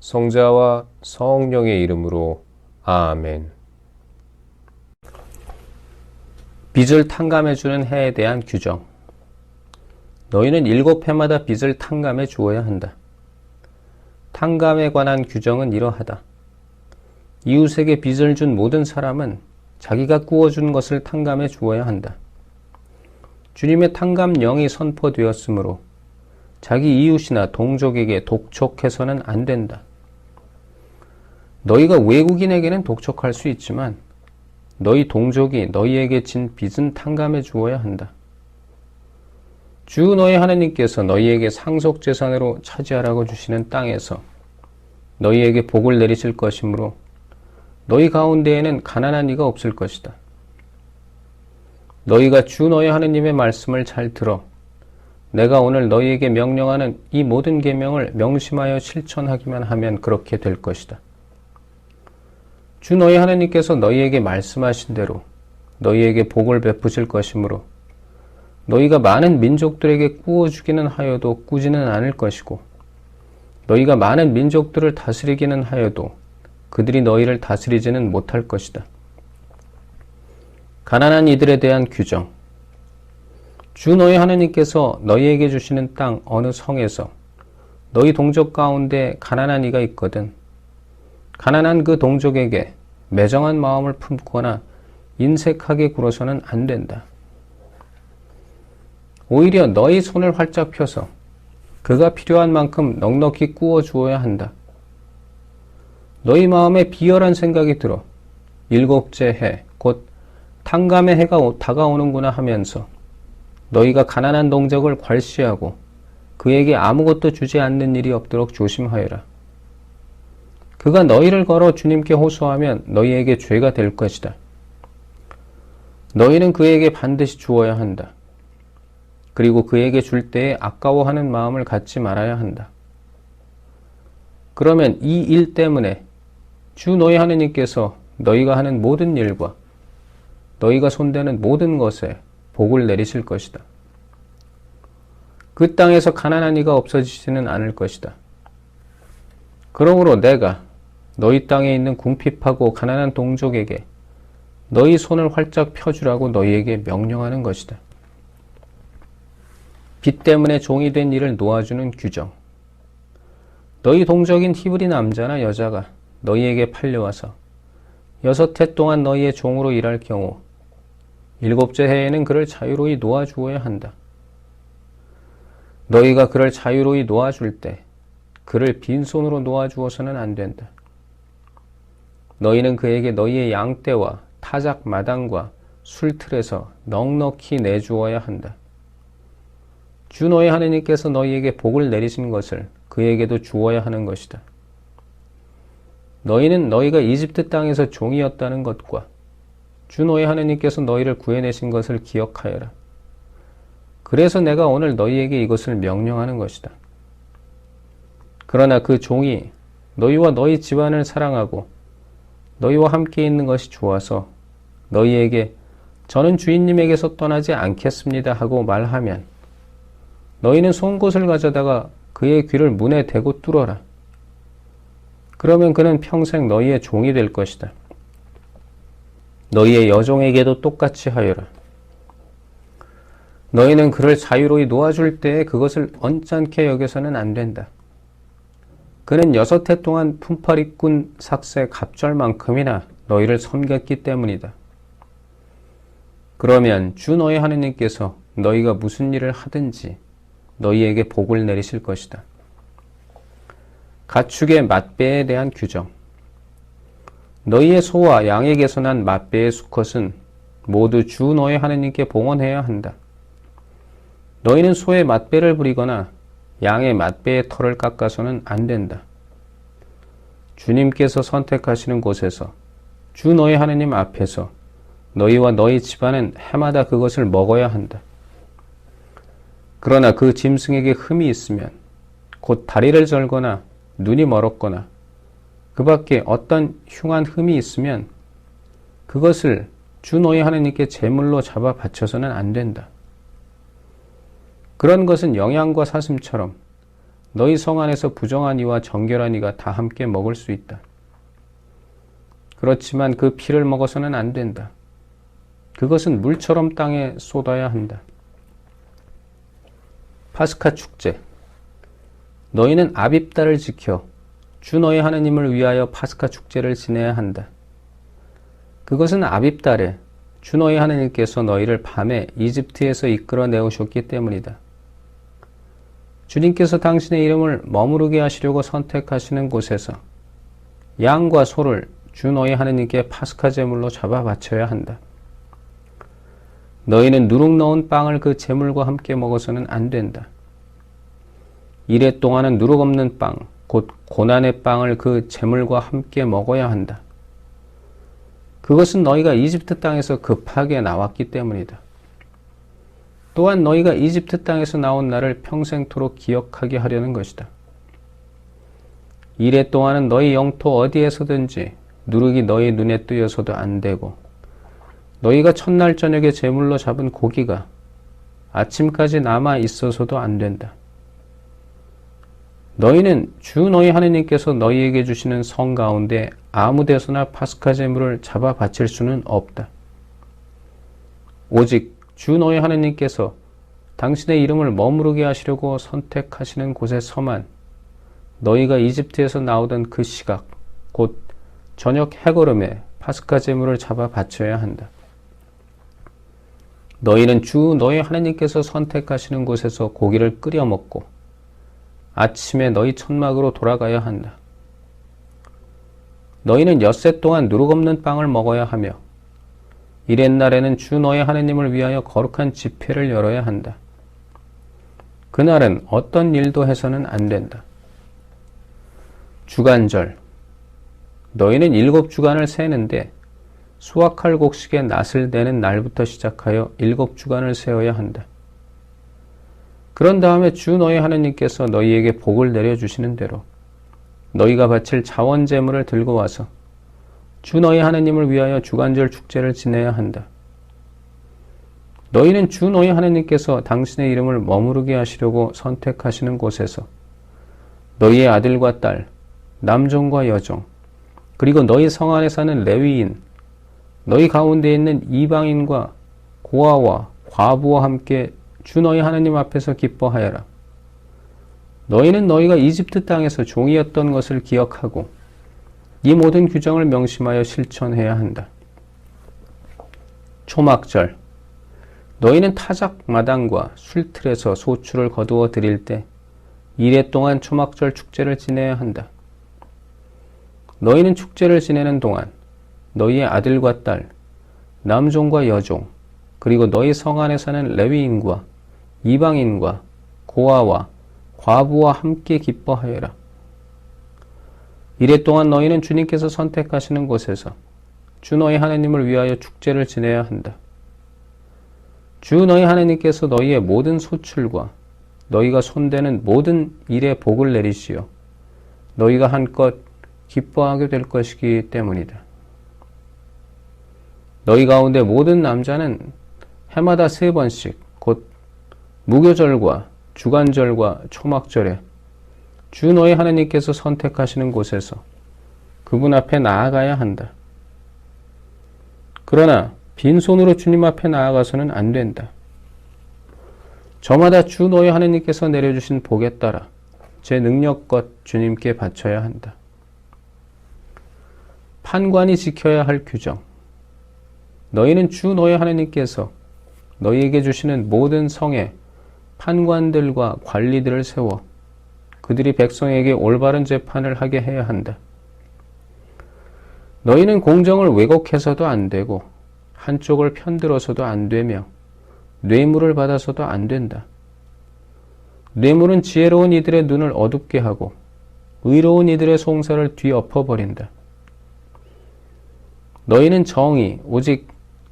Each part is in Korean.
성자와 성령의 이름으로 아멘. 빚을 탕감해 주는 해에 대한 규정. 너희는 일곱 해마다 빚을 탕감해 주어야 한다. 탕감에 관한 규정은 이러하다. 이웃에게 빚을 준 모든 사람은 자기가 구워준 것을 탕감해 주어야 한다. 주님의 탕감령이 선포되었으므로 자기 이웃이나 동족에게 독촉해서는 안 된다. 너희가 외국인에게는 독촉할 수 있지만 너희 동족이 너희에게 진 빚은 탕감해 주어야 한다. 주 너희 하나님께서 너희에게 상속 재산으로 차지하라고 주시는 땅에서 너희에게 복을 내리실 것이므로 너희 가운데에는 가난한 이가 없을 것이다. 너희가 주 너희 하나님의 말씀을 잘 들어 내가 오늘 너희에게 명령하는 이 모든 계명을 명심하여 실천하기만 하면 그렇게 될 것이다. 주 너희 하나님께서 너희에게 말씀하신 대로 너희에게 복을 베푸실 것이므로 너희가 많은 민족들에게 꾸어 주기는 하여도 꾸지는 않을 것이고 너희가 많은 민족들을 다스리기는 하여도 그들이 너희를 다스리지는 못할 것이다. 가난한 이들에 대한 규정 주 너희 하나님께서 너희에게 주시는 땅 어느 성에서 너희 동족 가운데 가난한 이가 있거든 가난한 그 동족에게 매정한 마음을 품거나 인색하게 굴어서는 안 된다. 오히려 너희 손을 활짝 펴서 그가 필요한 만큼 넉넉히 구워 주어야 한다. 너희 마음에 비열한 생각이 들어 일곱째 해, 곧 탕감의 해가 다가오는구나 하면서 너희가 가난한 동족을 괄시하고 그에게 아무것도 주지 않는 일이 없도록 조심하여라. 그가 너희를 걸어 주님께 호소하면 너희에게 죄가 될 것이다. 너희는 그에게 반드시 주어야 한다. 그리고 그에게 줄 때에 아까워하는 마음을 갖지 말아야 한다. 그러면 이 일 때문에 주 너희 하느님께서 너희가 하는 모든 일과 너희가 손대는 모든 것에 복을 내리실 것이다. 그 땅에서 가난한 이가 없어지지는 않을 것이다. 그러므로 내가 너희 땅에 있는 궁핍하고 가난한 동족에게 너희 손을 활짝 펴주라고 너희에게 명령하는 것이다. 빚 때문에 종이 된 일을 놓아주는 규정. 너희 동족인 히브리 남자나 여자가 너희에게 팔려와서 여섯 해 동안 너희의 종으로 일할 경우 일곱째 해에는 그를 자유로이 놓아주어야 한다. 너희가 그를 자유로이 놓아줄 때 그를 빈손으로 놓아주어서는 안 된다. 너희는 그에게 너희의 양떼와 타작 마당과 술틀에서 넉넉히 내주어야 한다. 주 너희 하느님께서 너희에게 복을 내리신 것을 그에게도 주어야 하는 것이다. 너희는 너희가 이집트 땅에서 종이었다는 것과 주 너희 하느님께서 너희를 구해내신 것을 기억하여라. 그래서 내가 오늘 너희에게 이것을 명령하는 것이다. 그러나 그 종이 너희와 너희 집안을 사랑하고 너희와 함께 있는 것이 좋아서 너희에게 저는 주인님에게서 떠나지 않겠습니다 하고 말하면 너희는 송곳을 가져다가 그의 귀를 문에 대고 뚫어라. 그러면 그는 평생 너희의 종이 될 것이다. 너희의 여종에게도 똑같이 하여라. 너희는 그를 자유로이 놓아줄 때에 그것을 언짢게 여겨서는 안 된다. 그는 여섯 해 동안 품팔이꾼 삭새 갑절만큼이나 너희를 섬겼기 때문이다. 그러면 주 너희 하느님께서 너희가 무슨 일을 하든지 너희에게 복을 내리실 것이다. 가축의 맛배에 대한 규정. 너희의 소와 양에게서 난 맛배의 수컷은 모두 주 너희 하느님께 봉헌해야 한다. 너희는 소의 맛배를 부리거나 양의 맛배의 털을 깎아서는 안 된다. 주님께서 선택하시는 곳에서 주 너희 하느님 앞에서 너희와 너희 집안은 해마다 그것을 먹어야 한다. 그러나 그 짐승에게 흠이 있으면 곧 다리를 절거나 눈이 멀었거나 그 밖에 어떤 흉한 흠이 있으면 그것을 주 너희 하느님께 제물로 잡아 바쳐서는 안 된다. 그런 것은 영양과 사슴처럼 너희 성 안에서 부정한 이와 정결한 이가 다 함께 먹을 수 있다. 그렇지만 그 피를 먹어서는 안 된다. 그것은 물처럼 땅에 쏟아야 한다. 파스카 축제. 너희는 아빕달을 지켜 주 너희 하느님을 위하여 파스카 축제를 지내야 한다. 그것은 아빕달에 주 너희 하느님께서 너희를 밤에 이집트에서 이끌어 내오셨기 때문이다. 주님께서 당신의 이름을 머무르게 하시려고 선택하시는 곳에서 양과 소를 주 너희 하느님께 파스카 제물로 잡아 바쳐야 한다. 너희는 누룩 넣은 빵을 그 제물과 함께 먹어서는 안 된다. 이래 동안은 누룩 없는 빵, 곧 고난의 빵을 그 제물과 함께 먹어야 한다. 그것은 너희가 이집트 땅에서 급하게 나왔기 때문이다. 또한 너희가 이집트 땅에서 나온 날을 평생토록 기억하게 하려는 것이다. 이래 동안은 너희 영토 어디에서든지 누룩이 너희 눈에 뜨여서도 안 되고 너희가 첫날 저녁에 제물로 잡은 고기가 아침까지 남아 있어서도 안 된다. 너희는 주 너희 하느님께서 너희에게 주시는 성 가운데 아무 데서나 파스카 제물을 잡아 바칠 수는 없다. 오직 주 너희 하느님께서 당신의 이름을 머무르게 하시려고 선택하시는 곳에 서만 너희가 이집트에서 나오던 그 시각, 곧 저녁 해걸음에 파스카 제물을 잡아 바쳐야 한다. 너희는 주 너희 하나님께서 선택하시는 곳에서 고기를 끓여 먹고 아침에 너희 천막으로 돌아가야 한다. 너희는 엿새 동안 누룩 없는 빵을 먹어야 하며 이렛날에는 주 너희 하나님을 위하여 거룩한 집회를 열어야 한다. 그날은 어떤 일도 해서는 안 된다. 주간절 너희는 일곱 주간을 세는데 수확할 곡식의 낫을 내는 날부터 시작하여 일곱 주간을 세워야 한다. 그런 다음에 주 너희 하느님께서 너희에게 복을 내려주시는 대로 너희가 바칠 자원 제물을 들고 와서 주 너희 하느님을 위하여 주간절 축제를 지내야 한다. 너희는 주 너희 하느님께서 당신의 이름을 머무르게 하시려고 선택하시는 곳에서 너희의 아들과 딸, 남종과 여종, 그리고 너희 성 안에 사는 레위인, 너희 가운데 있는 이방인과 고아와 과부와 함께 주 너희 하느님 앞에서 기뻐하여라. 너희는 너희가 이집트 땅에서 종이었던 것을 기억하고 이 모든 규정을 명심하여 실천해야 한다. 초막절 너희는 타작 마당과 술틀에서 소출을 거두어 드릴 때 이래 동안 초막절 축제를 지내야 한다. 너희는 축제를 지내는 동안 너희의 아들과 딸, 남종과 여종, 그리고 너희 성 안에 사는 레위인과 이방인과 고아와 과부와 함께 기뻐하여라. 이래 동안 너희는 주님께서 선택하시는 곳에서 주 너희 하나님을 위하여 축제를 지내야 한다. 주 너희 하나님께서 너희의 모든 소출과 너희가 손대는 모든 일에 복을 내리시어 너희가 한껏 기뻐하게 될 것이기 때문이다. 너희 가운데 모든 남자는 해마다 세 번씩 곧 무교절과 주간절과 초막절에 주 너희 하나님께서 선택하시는 곳에서 그분 앞에 나아가야 한다. 그러나 빈손으로 주님 앞에 나아가서는 안 된다. 저마다 주 너희 하나님께서 내려주신 복에 따라 제 능력껏 주님께 바쳐야 한다. 판관이 지켜야 할 규정. 너희는 주 너희 하나님께서 너희에게 주시는 모든 성에 판관들과 관리들을 세워 그들이 백성에게 올바른 재판을 하게 해야 한다. 너희는 공정을 왜곡해서도 안 되고 한쪽을 편들어서도 안 되며 뇌물을 받아서도 안 된다. 뇌물은 지혜로운 이들의 눈을 어둡게 하고 의로운 이들의 송사를 뒤엎어 버린다. 너희는 정의, 오직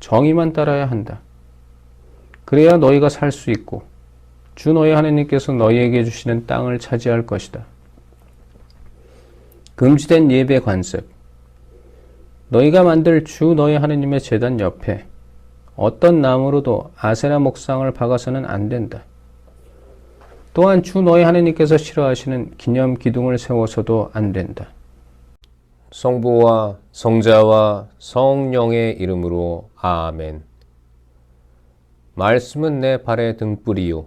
정의만 따라야 한다. 그래야 너희가 살 수 있고 주 너희 하나님께서 너희에게 주시는 땅을 차지할 것이다. 금지된 예배 관습. 너희가 만들 주 너희 하나님의 제단 옆에 어떤 나무로도 아세라 목상을 박아서는 안 된다. 또한 주 너희 하나님께서 싫어하시는 기념 기둥을 세워서도 안 된다. 성부와 성자와 성령의 이름으로 아멘. 말씀은 내 발의 등불이요